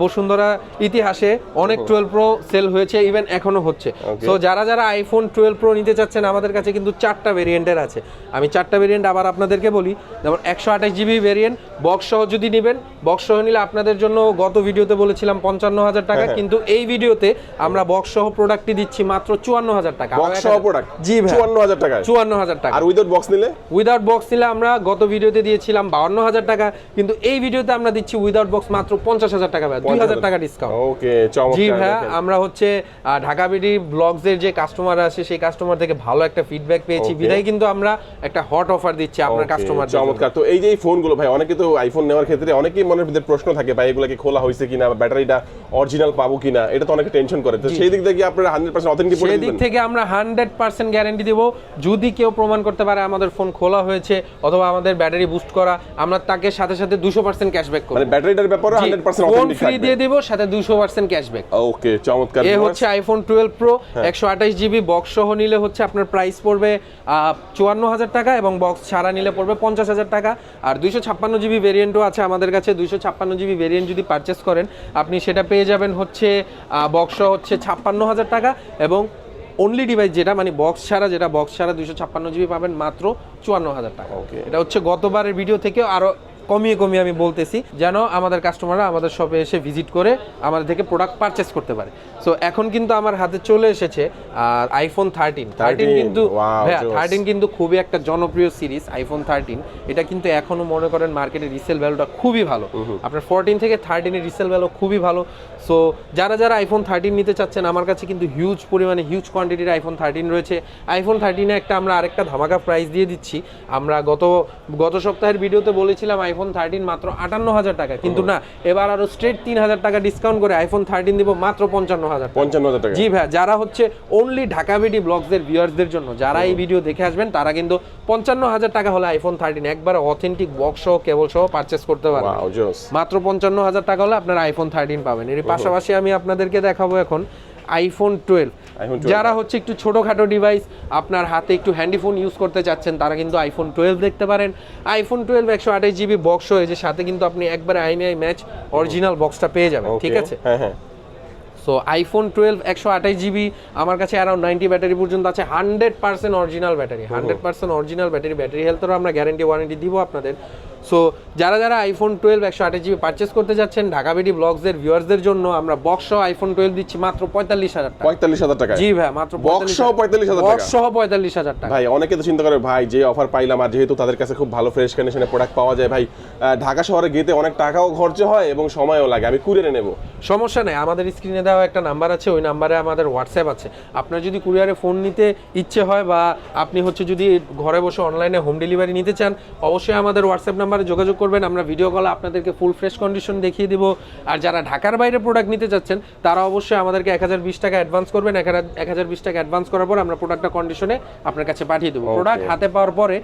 S2: বসুন্ধরা ইতিহাসে অনেক টুয়েলভ প্রো সেল হয়েছে ইভেন এখনও হচ্ছে। তো যারা যারা আইফোন টুয়েলভ প্রো নিতে চাচ্ছেন আমাদের কাছে কিন্তু চারটা ভেরিয়েন্টের আছে। আমি চারটা ভেরিয়েন্ট আবার আপনাদেরকে বলি যেমন একশো আঠাশ জিবি ভেরিয়েন্ট বক্স সহ যদি নেবেন বক্স সহ নিলে আপনাদের জন্য গত ভিডিওতে বলেছিলাম পঞ্চান্ন হাজার টাকা
S3: হ্যাঁ, হ্যাঁ।
S2: কিন্তু এই ভিডিওতে আমরা বক্স সহ প্রোডাক্টটি দিচ্ছি মাত্র চুয়ান্ন হাজার টাকা
S3: বক্স সহ প্রোডাক্ট
S2: জি
S3: চুয়ান্ন হাজার টাকায়?
S2: চুয়ান্ন হাজার টাকা।
S3: আর উইদাউট বক্স নিলে?
S2: উইদাউট বক্স নিলে আমরা গত ভিডিওতে দিয়েছিলাম বাউন্ন হাজার টাকা কিন্তু এই ভিডিওতে আমরা দিচ্ছি উইদাউট বক্স মাত্র পঞ্চাশ হাজার টাকা ভাই। দুই হাজার টাকা ডিসকাউন্ট
S3: ওকে
S2: জি ভাইয়া আমরা হচ্ছে ঢাকা বিডি ব্লগস এর যে কাস্টমার আছে সেই কাস্টমার থেকে ভালো একটা ফিডব্যাক পেয়েছি. বিদায় কিন্তু আমরা একটা হট অফার দিচ্ছি আপনার কাস্টমার
S3: চমৎকার। তো এই যে ফোনগুলো ভাই অনেকে তো আইফোন নেওয়ার ক্ষেত্রে অনেকেই মনের ভিতরে প্রশ্ন থাকে ভাই এগুলো কি খোলা হয়েছে কিনা? ব্যাটারিটা অরিজিনাল পাবো কিনা? এটা তো অনেকে টেনশন করে। তো সেই দিক থেকে আপনারা হান্ড্রেড পার্সেন্ট অথেন্টিক
S2: সেদিক
S3: দিবেন।
S2: থেকে আমরা হান্ড্রেড পার্সেন্ট গ্যারেন্টি দেবো যদি কেউ প্রমাণ করতে পারে আমাদের ফোন খোলা হয়েছে অথবা আমাদের ব্যাটারি বুস্ট করা আমরা তাকে সাথে সাথে দুশো পার্সেন্ট ক্যাশব্যাক করব।
S3: মানে ব্যাটারিটার ব্যাপারে হান্ড্রেড পার্সেন্ট
S2: ফোন ফ্রি দিয়ে দিব সাথে দুশো পার্সেন্ট ক্যাশব্যাক
S3: ওকে চমৎকার
S2: এ হচ্ছে আইফোন টুয়েলভ প্রো। একশো আঠাশ জিবি বক্স সহ নিলে হচ্ছে আপনার প্রাইস পড়বে চুয়ান্ন হাজার টাকা এবং বক্স ছাড়া নিলে পড়বে পঞ্চাশ হাজার টাকা। আর দুইশো ছাপ্পান্ন জিবি ভেরিয়েন্টও আছে আমাদের কাছে দুইশো ছাপ্পান্ন জিবি ভেরিয়েন্ট যদি পারচেস করেন আপনি সেটা পেয়ে যাবেন হচ্ছে বক্স হচ্ছে ছাপ্পান্ন হাজার টাকা এবং অনলি ডিভাইস যেটা মানে বক্স ছাড়া যেটা বক্স ছাড়া দুইশো ছাপ্পান্ন জিবি পাবেন মাত্র চুয়ান্ন হাজার টাকা।
S3: ওকে
S2: এটা হচ্ছে গতবারের ভিডিও থেকেও আরও কমিয়ে কমিয়ে আমি বলতেছি যেন আমাদের কাস্টমাররা আমাদের শপে এসে ভিজিট করে আমাদের থেকে প্রোডাক্ট পারচেস করতে পারে। সো এখন কিন্তু আমার হাতে চলে এসেছে আর আইফোন থার্টিন থার্টিন কিন্তু থার্টিন কিন্তু খুবই একটা জনপ্রিয় সিরিজ আইফোন থার্টিন এটা কিন্তু এখনও মনে করেন মার্কেটে রিসেল ভ্যালুটা খুবই ভালো। আপনার ফোরটিন থেকে থার্টিনের রিসেল ভ্যালু খুবই ভালো। সো যারা যারা আইফোন থার্টিন নিতে চাচ্ছেন আমার কাছে কিন্তু হিউজ পরিমাণে হিউজ কোয়ান্টিটির আইফোন থার্টিন রয়েছে। আইফোন থার্টিনে একটা আমরা আরেকটা ধামাকা প্রাইস দিয়ে দিচ্ছি। আমরা গত গত সপ্তাহের ভিডিওতে বলেছিলাম আইফোন থার্টিন মাত্র আটান্ন হাজার টাকা কিন্তু না এবার আরও স্ট্রেট তিন হাজার টাকা ডিসকাউন্ট করে আইফোন থার্টিন দিব মাত্র পঞ্চান্ন হাজার
S3: পঞ্চান্ন হাজার টাকা
S2: জি ভাই যারা হচ্ছে অনলি ঢাকা বিডি ব্লগসের ভিউয়ার্সদের জন্য যারা এই ভিডিও দেখে আসবেন তারা কিন্তু পঞ্চান্ন হাজার টাকা হলে আইফোন থার্টিন একবার অথেন্টিক বক্স সহ কেবল সহ পারচেস করতে পারবেন। মাত্র পঞ্চান্ন হাজার টাকা হলে আপনার আইফোন থার্টিন পাবেন। এর পাশাপাশি আমি আপনাদেরকে দেখাবো এখন আইফোন টুয়েলভ যারা হচ্ছে একটু ছোটোখাটো ডিভাইস আপনার হাতে একটু হ্যান্ডি ফোন ইউজ করতে চাচ্ছেন তারা কিন্তু আইফোন টুয়েলভ দেখতে পারেন। আইফোন টুয়েলভ একশো আঠাশ জিবি বক্স হয়েছে সাথে কিন্তু আপনি একবারে আইনে ম্যাচ অরিজিনাল বক্সটা পেয়ে যাবেন ঠিক আছে?
S3: হ্যাঁ হ্যাঁ।
S2: সো আইফোন টুয়েলভ একশো আঠাশ জিবি আমার কাছে অ্যারাউন্ড নাইনটি ব্যাটারি পর্যন্ত আছে hundred percent original battery hundred percent original battery battery হেলথেরও আমরা গ্যারেন্টি ওয়ারেন্টি দিব আপনাদের। সো যারা যারা আইফোন টুয়েলভ একশো আঠাশ জিবি পারচেস করতে যাচ্ছেন ঢাকা বিডি ব্লগসের ভিউয়ার্সদের জন্য আমরা বক্স সহ আইফোন টুয়েলভ দিচ্ছি মাত্র পঁয়তাল্লিশ হাজার
S3: পঁয়তাল্লিশ হাজার টাকা
S2: জি ভাই মাত্র
S3: বক্স সহ পঁয়তাল্লিশ হাজার
S2: বক্স সহ পঁয়তাল্লিশ হাজার টাকা।
S3: ভাই অনেকে তো চিন্তা করে ভাই যে অফার পাইলাম আর যেহেতু তাদের কাছে খুব ভালো ফ্রেশ কন্ডিশনে প্রোডাক্ট পাওয়া যায় ভাই ঢাকা শহরে গেতে অনেক টাকাও খরচ হয় এবং সময়ও লাগে। আমি কুরিয়ারে নেব।
S2: সমস্যা নেই আমাদের স্ক্রিনে দেওয়া একটা নাম্বার আছে ওই নাম্বারে আমাদের হোয়াটসঅ্যাপ আছে। আপনার যদি কুরিয়ারে ফোন নিতে ইচ্ছে হয় বা আপনি হচ্ছে যদি ঘরে বসে অনলাইনে হোম ডেলিভারি নিতে চান অবশ্যই আমাদের হোয়াটসঅ্যাপ নাম্বারে যোগাযোগ করবেন আমরা ভিডিও কলে আপনাদেরকে ফুল ফ্রেশ কন্ডিশন দেখিয়ে দিব। আর যারা ঢাকার বাইরে প্রোডাক্ট নিতে চাচ্ছেন তারা অবশ্যই আমাদেরকে এক হাজার বিশ টাকা অ্যাডভান্স করবেন। এক হাজার বিশ টাকা অ্যাডভান্স করার পর আমরা প্রোডাক্টটা কন্ডিশনে আপনার কাছে পাঠিয়ে দেবো। প্রোডাক্ট হাতে পাওয়ার পরে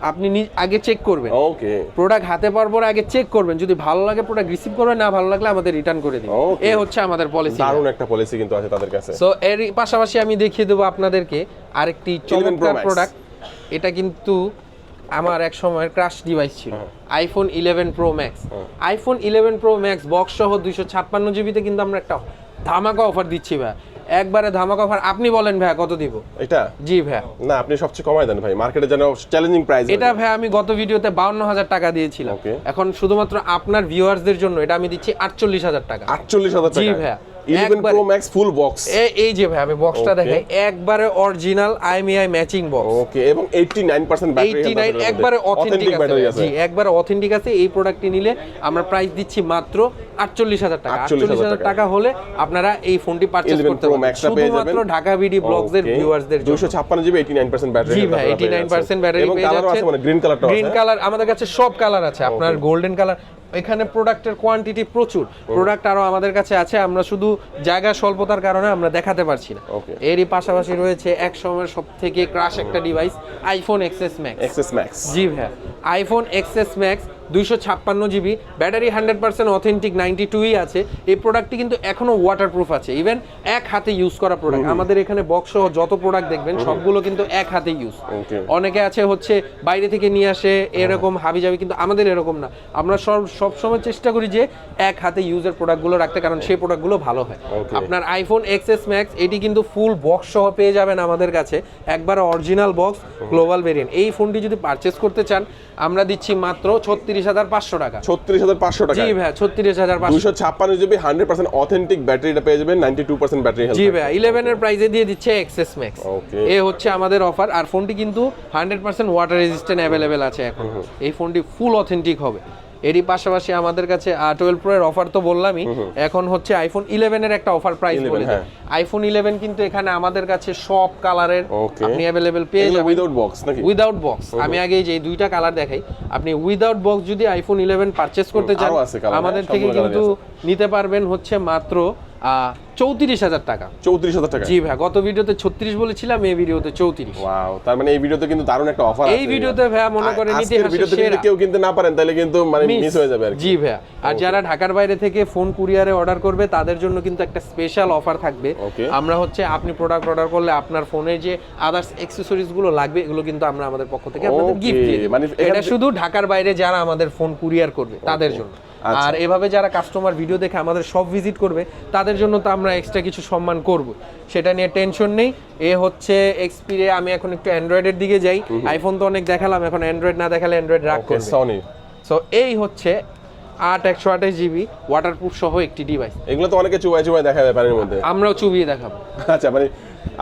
S2: আপনি- আগে চেক করবেন।
S3: ওকে
S2: প্রোডাক্ট হাতে পাওয়ার পরে আগে চেক করবেন। যদি ভালো লাগে প্রোডাক্ট রিসিভ করবেন না ভালো লাগলে আমাদের রিটার্ন করে দিন এ হচ্ছে আমাদের পলিসি
S3: দারুণ একটা পলিসি কিন্তু আছে তাদের কাছে।
S2: সো এর পাশাপাশি আমি দেখিয়ে দেবো আপনাদেরকে আরেকটি
S3: 11 Pro
S2: চমৎকার প্রোডাক্ট এটা কিন্তু আমার এক সময়ের ক্রাশ ডিভাইস ছিল। IPhone eleven pro max iPhone eleven pro max box সহ দুইশো ছাপ্পান্ন জিবিতে কিন্তু আমরা একটা ধামাকা অফার দিচ্ছি ভাই। একবারে ধামাকা অফার আপনি বলেন ভাই কত দিব?
S3: এটা?
S2: জি ভাই।
S3: না আপনি সবচেয়ে কমাই দেন ভাই। মার্কেটে যেন চ্যালেঞ্জিং প্রাইস
S2: এটা ভাই আমি গত ভিডিওতে 52000 টাকা দিয়েছিলাম। এখন শুধুমাত্র আপনার ভিউয়ার্সদের জন্য এটা আমি দিচ্ছি 48000 টাকা। 48000
S3: টাকা জি
S2: ভাই।
S3: 11 Pro Max full
S2: box. এই যে ভাই আমি বক্সটা দেখাই। একবারে original IMEI matching box
S3: okay এবং 89% ব্যাটারি
S2: 89 একবারে অথেন্টিক আছে। জি একবারে অথেন্টিক আছে। এই প্রোডাক্টটি নিলে আমরা প্রাইস দিচ্ছি মাত্র 48000 টাকা
S3: 48000
S2: টাকা। হলে আপনারা এই ফোনটি পারচেজ করতে পারবেন শুধুমাত্র ঢাকা ভিডি ব্লগস এর ভিউয়ার্স দের
S3: 256 জিবি 89% ব্যাটারি
S2: জি ভাই 89% ব্যাটারি পেয়ে
S3: যাচ্ছে এবং
S2: কালার আছে
S3: মানে গ্রিন কালারটা আছে গ্রিন
S2: কালার আমাদের কাছে সব কালার আছে আপনার গোল্ডেন কালার এখানে প্রোডাক্টের কোয়ান্টিটি প্রচুর। প্রোডাক্ট আরও আমাদের কাছে আছে আমরা শুধু জায়গা স্বল্পতার কারণে আমরা দেখাতে পারছি না। এরই পাশাপাশি রয়েছে এক সময়ের সব থেকে ক্রাশ একটা device iPhone XS max
S3: XS max
S2: জি ভাই আইফোন এক্সএস ম্যাক্স দুইশো ছাপ্পান্ন GB battery hundred percent authentic ninety two আছে। এই প্রোডাক্টটি কিন্তু এখনও ওয়াটারপ্রুফ আছে। ইভেন এক হাতে ইউজ করা প্রোডাক্ট আমাদের এখানে বক্স সহ যত প্রোডাক্ট দেখবেন সবগুলো কিন্তু এক হাতে ইউজ অনেকে আছে হচ্ছে বাইরে থেকে নিয়ে আসে এরকম হাবি যাবে কিন্তু আমাদের এরকম না। আমরা সব সবসময় চেষ্টা করি যে এক হাতে ইউজের প্রোডাক্টগুলো রাখতে কারণ সেই প্রোডাক্টগুলো ভালো হয়। আপনার আইফোন এক্সএস ম্যাক্স এটি কিন্তু ফুল বক্স সহ পেয়ে যাবেন আমাদের কাছে। একবার অরিজিনাল বক্স গ্লোবাল ভেরিয়েন্ট এই ফোনটি যদি পারচেস করতে চান আমরা দিচ্ছি মাত্র ছত্রিশ হাজার পাঁচশো টাকা।
S3: 36500 টাকা
S2: জি ভাইয়া ছত্রিশ হাজার পাঁচশো।
S3: 256 জিবি 100% অথেন্টিক ব্যাটারিটা পেয়ে যাবেন 92% ব্যাটারি হেলথ
S2: জি ভাইয়া ইলেভেনের প্রাইসে দিয়ে দিচ্ছে এক্সেস ম্যাক্স এ হচ্ছে আমাদের অফার আর ফোনটি কিন্তু hundred percent water resistant available আছে এখন। এই ফোনটি ফুল অথেন্টিক হবে। এরই পাশাপাশি আমাদের কাছে টুয়েলভ প্রো এর অফার তো বললামই। এখন হচ্ছে আইফোন ইলেভেন এর একটা অফার প্রাইস
S3: 11
S2: বলে
S3: হ্যাঁ।
S2: আইফোন ইলেভেন কিন্তু এখানে আমাদের কাছে সব কালারের. আপনি অ্যাভেলেবেল পেয়ে যাবেন।
S3: উইদাউট বক্স নাকি?
S2: উইদাউট বক্স আমি আগে যে দুইটা কালার দেখাই আপনি উইদাউট বক্স যদি আইফোন ইলেভেন পারচেস করতে চান
S3: colour,
S2: আমাদের
S3: হ্যাঁ,
S2: থেকে কিন্তু নিতে পারবেন হচ্ছে মাত্র চৌত্রিশ হাজার টাকা।
S3: 34000 টাকা?
S2: জি ভাই গত ভিডিওতে ছত্রিশ বলেছিলাম এই ভিডিওতে চৌত্রিশ।
S3: ওয়াও তার মানে এই ভিডিওতে কিন্তু দারুণ একটা অফার
S2: এই ভিডিওতে ভাইয়া মনে করেন
S3: ভিডিওতে যদি কেউ কিনতে না পারেন তাহলে কিন্তু মানে মিস হয়ে যাবে আর
S2: জি ভাইয়া আর যারা ঢাকার বাইরে থেকে ফোন কুরিয়ারে অর্ডার করবে তাদের জন্য কিন্তু একটা স্পেশাল অফার থাকবে। আমরা হচ্ছে আপনি প্রোডাক্ট অর্ডার করলে আপনার ফোনে যে আদার্স অ্যাক্সেসরিজগুলো লাগবে এগুলো কিন্তু আমরা আমাদের পক্ষ থেকে আপনাদের গিফট
S3: মানে
S2: মানে এটা শুধু ঢাকার বাইরে যারা আমাদের ফোন কুরিয়ার করবে তাদের জন্য।
S3: আচ্ছা।
S2: আর এভাবে যারা কাস্টমার ভিডিও দেখে আমাদের সব ভিজিট করবে তাদের জন্য তো আমরা এক্সট্রা কিছু সম্মান করব। সেটা নিয়ে টেনশন নেই। এ হচ্ছে এক্সপিরে আমি এখন একটু অ্যান্ড্রয়েডের দিকে যাই। আইফোন তো অনেক দেখালাম এখন অ্যান্ড্রয়েড না দেখালে অ্যান্ড্রয়েড রাখ
S3: সনি
S2: সো এই হচ্ছে আট একশো আঠাশ জিবি ওয়াটারপ্রুফ সহ একটি ডিভাইস
S3: এগুলো তো অনেকে চুবাই চুবাই দেখা যায় পানির মধ্যে।
S2: আমরাও চুবিয়ে দেখাবো।
S3: আচ্ছা মানে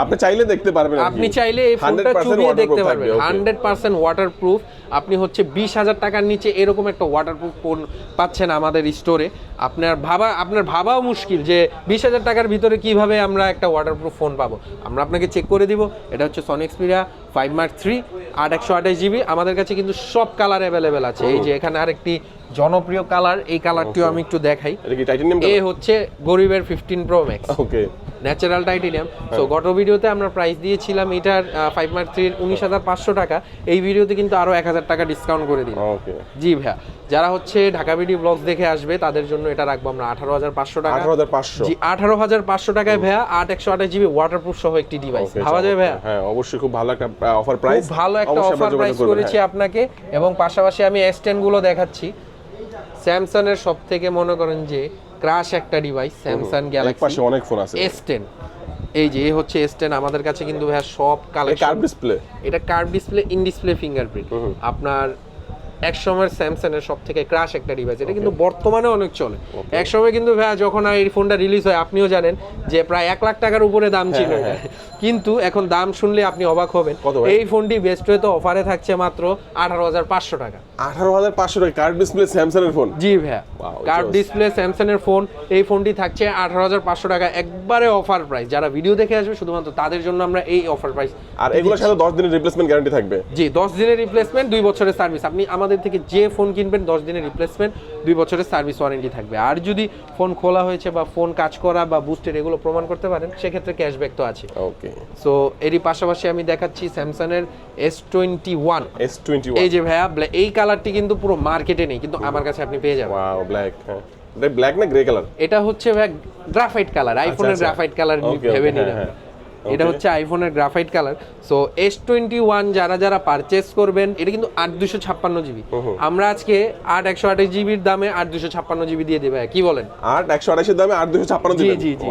S3: আপনি চাইলে দেখতে পারবেন
S2: আপনি চাইলে এই ফোনটা
S3: 100%
S2: চুবিয়ে দেখতে পারবেন।
S3: থাকবে, okay.
S2: হান্ড্রেড পার্সেন্ট ওয়াটারপ্রুফ আপনি হচ্ছে বিশ হাজার টাকার নিচে এরকম একটা ওয়াটারপ্রুফ ফোন পাচ্ছেন আমাদের স্টোরে আপনার ভাবা আপনার ভাবাও মুশকিল যে বিশ হাজার টাকার ভিতরে কীভাবে আমরা একটা ওয়াটারপ্রুফ ফোন পাবো। আমরা আপনাকে চেক করে দিব। এটা হচ্ছে Sony Xperia five mark three আট একশো আঠাশ জিবি আমাদের কাছে কিন্তু সব কালার অ্যাভেলেবেল আছে। এই যে এখানে আরেকটি জনপ্রিয় কালার এই কালারটিও আমি একটু দেখাই। এ হচ্ছে গরিবের fifteen pro max
S3: okay
S2: natural titanium. So গত ভিডিওতে আমরা প্রাইস দিয়েছিলাম এটার ফাইভ মার্ক থ্রির উনিশ হাজার পাঁচশো টাকা। এই ভিডিওতে কিন্তু আরও এক হাজার টাকা ডিসকাউন্ট করে দিন
S3: ওকে
S2: জি ভাইয়া। যারা হচ্ছে ঢাকা ভিডিও ব্লগস দেখে আসবে তাদের জন্য এটা রাখব আমরা আঠারো হাজার পাঁচশো টাকা।
S3: 18500
S2: জি আঠারো হাজার পাঁচশো টাকায় ভাইয়া আট একশো আঠাশ জিবি ওয়াটারপ্রুফ সহ একটি ডিভাইস ভাবা যায় ভাইয়া?
S3: হ্যাঁ অবশ্যই খুব ভালো একটা অফার প্রাইস
S2: খুব ভালো একটা অফার প্রাইস করেছি আপনাকে। এবং পাশাপাশি আমি এসগুলো দেখাচ্ছি। স্যামসাং এর সব থেকে মনে করেন যে ক্রাশ একটা ডিভাইস স্যামসাং গ্যালাক্সি
S3: পাশে অনেক ফোন আছে।
S2: এস টেন এই যে এই হচ্ছে এস টেন আমাদের কাছে কিন্তু ভাইয়া সব কালেকশন
S3: কার্ভ ডিসপ্লে
S2: এটা curve display in display fingerprint আপনার এক সময়ের স্যামসাং সব থেকে ক্রাশ একটা ডিভাইস এটা কিন্তু বর্তমানে অনেক চলে। এক সময় কিন্তু ভাইয়া যখন এই ফোনটা রিলিজ হয় আপনিও জানেন যে প্রায় এক লাখ টাকার উপরে দাম ছিল কিন্তু এখন দাম শুনলে আপনি অবাক হবেন। এই ফোনটি বেস্ট তো অফারে থাকছে মাত্র আঠারো হাজার পাঁচশো টাকা।
S3: আঠারো হাজার পাঁচশো টাকা। কার্ভ ডিসপ্লে স্যামসাং এর ফোন
S2: জি ভাইয়া।
S3: Just-
S2: ডিসপ্লে স্যামসাং এর ফোন এই ফোনটি থাকছে আঠারো হাজার পাঁচশো টাকা। একবারে অফার প্রাইস যারা ভিডিও দেখে আসবে শুধুমাত্র তাদের জন্য আমরা এই অফার প্রাইস
S3: আর এগুলোর সাথে দশ দিনের রিপ্লেসমেন্ট গ্যারান্টি থাকবে?
S2: জি দশ দিনের রিপ্লেসমেন্ট দুই বছরের সার্ভিস আপনি আমাদের থেকে যে ফোন কিনবেন দশ দিনের রিপ্লেসমেন্ট দুই বছরের সার্ভিস ওয়ারেন্টি থাকবে। আর যদি ফোন খোলা হয়েছে বা ফোন কাজ করা বা বুস্টের এগুলো প্রমাণ করতে পারেন সেক্ষেত্রে ক্যাশব্যাক তো আছে।
S3: ওকে
S2: সো এরই পাশাপাশি আমি দেখাচ্ছি স্যামসাংয়ের S twenty one
S3: S twenty
S2: এই যে ভাইয়া এই কালারটি কিন্তু পুরো মার্কেটে নেই কিন্তু আমার কাছে আপনি পেয়ে যাবেন।
S3: ওয়াও ব্ল্যাক হ্যাঁ। এটা ব্ল্যাক না গ্রে কালার
S2: এটা হচ্ছে ভাই গ্রাফাইট কালার আইফোনের। গ্রাফাইট কালার ভেবে
S3: হ্যাঁ,
S2: নিলাম।
S3: হ্যাঁ।
S2: এটা হচ্ছে আইফোনের graphite colour so S twenty one যারা যারা পারচেস করবেন এটা কিন্তু আট দুশো ছাপ্পান্ন জিবি আমরা আজকে আট একশো আঠাশ জিবির দামে আট দুশো ছাপ্পান্ন জিবি দিয়ে দেবে। কি বলেন?
S3: আট একশো আঠাশের দামে আট দুশো ছাপ্পান্ন
S2: G G G.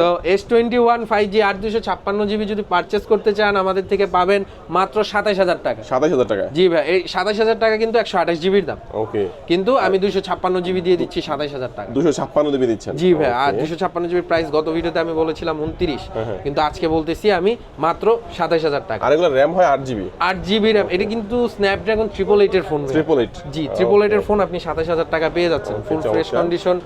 S2: So S twenty one five G আট দুশো ছাপ্পান্ন জিবি যদি পারচেস করতে চান আমাদের থেকে পাবেন মাত্র সাতাশ হাজার টাকা।
S3: সাতাশ হাজার টাকা?
S2: জি ভাই এই সাতাশ হাজার টাকা কিন্তু একশো আঠাশ জিবির দাম।
S3: ওকে
S2: কিন্তু আমি দুশো ছাপ্পান্ন জিবি দিয়ে দিচ্ছি সাতাশ হাজার টাকা।
S3: দুশো ছাপ্পান্ন দিবি দিচ্ছেন।
S2: জি ভাই আর. দুশো ছাপ্পান্ন জিবির প্রাইস গত ভিডিওতে আমি বলেছিলাম উনত্রিশ।
S3: হ্যাঁ,
S2: কিন্তু আজকে বলতেছি আমি মাত্র সাতাশ হাজার টাকা।
S3: আর এগুলো র্যাম হয় আট জিবি
S2: আট জিবি র্যাম এটা কিন্তু স্ন্যাপড্রাগন ট্রিপল এইটের phone
S3: triple eight
S2: G triple এইটের ফোন আপনি সাতাশ হাজার টাকা পেয়ে যাচ্ছেন। ফুল ফ্রেশ কন্ডিশন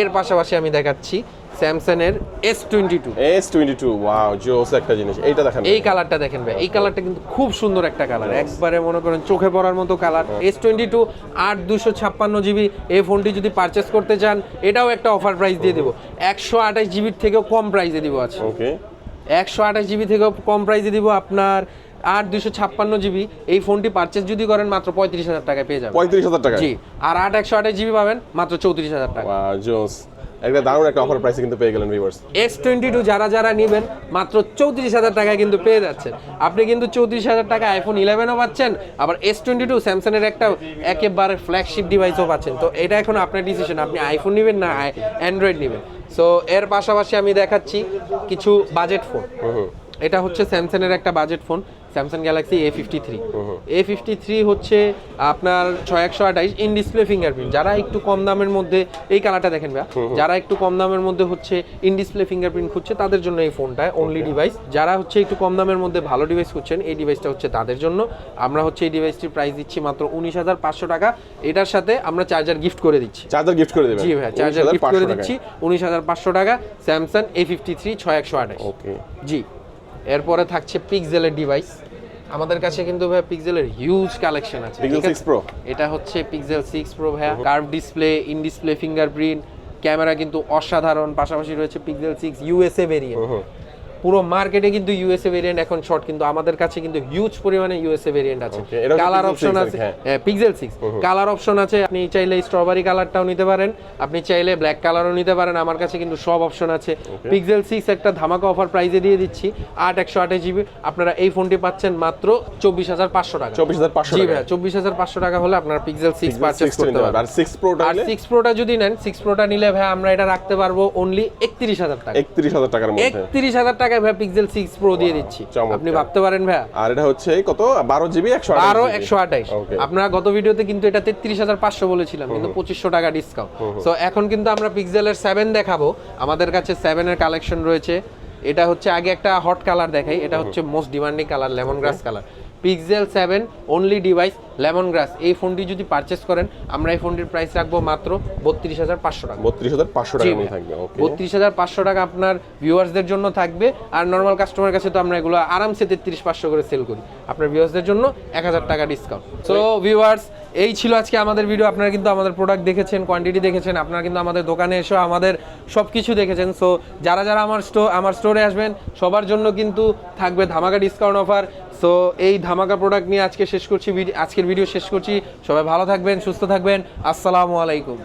S2: এর পাশাপাশি আমি দেখাচ্ছি স্যামসাং এর S twenty two
S3: S twenty two wow জোস একটা জিনিস। এইটা দেখেন
S2: এই কালারটা দেখেন ভাই এই কালারটা কিন্তু খুব সুন্দর একটা কালার একবারে মনে করেন চোখে পড়ার মতো কালার এস টোয়েন্টি টু আট দুশো ছাপ্পান্ন জিবি এই ফোনটি যদি পারচেস করতে চান এটাও একটা অফার প্রাইস দিয়ে দেবো। একশো আঠাশ জিবির থেকেও কম প্রাইসে দিব আছে
S3: ওকে
S2: একশো আঠাশ জিবি থেকে কম প্রাইসে দিব আপনার আট দুশো ছাপ্পান্ন জিবি এই ফোনটি পারচেস যদি করেন মাত্র পঁয়ত্রিশ হাজার টাকায় পেয়ে যাবেন।
S3: পঁয়ত্রিশ হাজার টাকা
S2: জি আর আট একশো আঠাশ জিবি পাবেন মাত্র চৌত্রিশ হাজার টাকা
S3: জোস। একটা দারুণ একটা অফার প্রাইসে কিন্তু পেয়ে গেলেন ভিউয়ার্স
S2: এস টোয়েন্টি টু যারা যারা নেবেন মাত্র চৌত্রিশ হাজার টাকায় কিন্তু পেয়ে যাচ্ছেন। আপনি কিন্তু চৌত্রিশ হাজার টাকা আইফোন ইলেভেনও পাচ্ছেন আবার এস টোয়েন্টি টু স্যামসাংয়ের একটা একেবারে ফ্ল্যাগশিপ ডিভাইসও পাচ্ছেন। তো এটা এখন আপনার ডিসিশন আপনি আইফোন নেবেন না অ্যান্ড্রয়েড নেবেন। সো এর পাশাপাশি আমি দেখাচ্ছি কিছু বাজেট ফোন এটা হচ্ছে স্যামসাংয়ের একটা budget phone Samsung Galaxy A fifty three A fifty three হচ্ছে আপনার ছয় একশো আঠাইশ ইন ডিসপ্লে ফিঙ্গারপ্রিন্ট যারা একটু কম দামের মধ্যে এই কালারটা দেখেন ভাইয়া যারা একটু কম দামের মধ্যে হচ্ছে ইন ডিসপ্লে ফিঙ্গারপ্রিন্ট খুঁজছে তাদের জন্য এই ফোনটা অনলি ডিভাইস যারা হচ্ছে একটু কম দামের মধ্যে ভালো ডিভাইস খুঁজছেন এই ডিভাইসটা হচ্ছে তাদের জন্য। আমরা হচ্ছে এই ডিভাইসটির প্রাইস দিচ্ছি মাত্র উনিশ হাজার পাঁচশো টাকা। এটার সাথে আমরা চার্জার গিফট করে দিচ্ছি।
S3: চার্জার গিফট করে দেবেন?
S2: জি ভাইয়া চার্জার গিফট করে দিচ্ছি উনিশ হাজার পাঁচশো টাকা। স্যামসাং এ ফিফটি থ্রি ছয় একশো আঠাশ।
S3: ওকে
S2: জি। এরপরে থাকছে পিক্সেলের ডিভাইস আমাদের কাছে কিন্তু ভাই পিক্সেলের হিউজ কালেকশন আছে পিক্সেল
S3: 6 প্রো
S2: এটা হচ্ছে পিক্সেল 6 প্রো ভাইয়া। Curve display in display fingerprint camera কিন্তু অসাধারণ পাশাপাশি রয়েছে পিক্সেল 6 ইউএসএ ভেরিয়েন্ট পুরো মার্কেটে কিন্তু ইউএসএ ভেরিয়েন্ট এখন শর্ট কিন্তু আমাদের কাছে কিন্তু হিউজ পরিমাণে ইউএসএ ভেরিয়েন্ট আছে। কালার অপশন আছে।
S3: হ্যাঁ।
S2: পিক্সেল সিক্স কালার অপশন আছে আপনি চাইলে স্ট্রবেরি কালারটাও নিতে পারেন আপনি চাইলে ব্ল্যাক কালারও নিতে পারেন আমার কাছে কিন্তু সব অপশন আছে। পিক্সেল সিক্স একটা ধামাকা অফার প্রাইজে দিয়ে দিচ্ছি আট একশো আঠাশ জিবি আপনারা এই ফোনটি পাচ্ছেন মাত্র চব্বিশ হাজার পাঁচশো টাকা।
S3: চব্বিশ হাজার পাঁচশো
S2: জি
S3: টাকা।
S2: ভাইয়া চব্বিশ হাজার পাঁচশো টাকা হলে আপনার পিক্সেল সিক্স পারচেস করতে পারবেন।
S3: আর সিক্স প্রোটা
S2: আর সিক্স প্রোটা যদি নেন সিক্স প্রোটা নিলে ভাই আমরা এটা রাখতে পারব অনলি একত্রিশ হাজার টাকা।
S3: একত্রিশ হাজার টাকার মধ্যে।
S2: একত্রিশ হাজার টাকায় ভাই পিক্সেল সিক্স প্রো দিয়ে দিচ্ছি। আপনি ভাবতে পারেন ভাই
S3: আর এটা হচ্ছে কত? বারো জিবি একশো
S2: বারো একশো আঠাইশ
S3: ওকে
S2: আপনারা গত ভিডিওতে কিন্তু এটা তেত্রিশ হাজার পাঁচশো বলেছিলাম কিন্তু পঁচিশশো টাকা ডিসকাউন্ট সো এখন কিন্তু আমরা পিক্সেলের সেভেন দেখাবো। আমাদের কাছে সেভেনের কালেকশন রয়েছে। এটা হচ্ছে আগে একটা হট কালার দেখাই। এটা হচ্ছে most demanding colour lemon grass colour Pixel seven only device lemon grass এই ফোনটি যদি পারচেস করেন আমরা এই ফোনটির প্রাইস রাখব মাত্র বত্রিশ হাজার পাঁচশো টাকা।
S3: বত্রিশ হাজার পাঁচশো টাকা থাকবে
S2: বত্রিশ হাজার পাঁচশো টাকা আপনার ভিউয়ার্সদের জন্য থাকবে আর নর্মাল কাস্টমার কাছে তো আমরা এগুলো আরামসে তেত্রিশ পাঁচশো করে সেল করি। আপনার ভিউয়ার্সদের জন্য এক হাজার টাকা ডিসকাউন্ট সো ভিউয়ার্স এই ছিল আজকে আমাদের ভিডিও আপনারা কিন্তু আমাদের প্রোডাক্ট দেখেছেন কোয়ান্টিটি দেখেছেন আপনারা কিন্তু আমাদের দোকানে এসেও আমাদের সব কিছু দেখেছেন। সো যারা যারা আমার স্টো আমার স্টোরে আসবেন সবার জন্য কিন্তু থাকবে ধামাকা ডিসকাউন্ট অফার সো এই ধামাকা প্রোডাক্ট নিয়ে আজকে শেষ করছি আজকের ভিডিও শেষ করছি। সবাই ভালো থাকবেন, সুস্থ থাকবেন। আসসালামু আলাইকুম।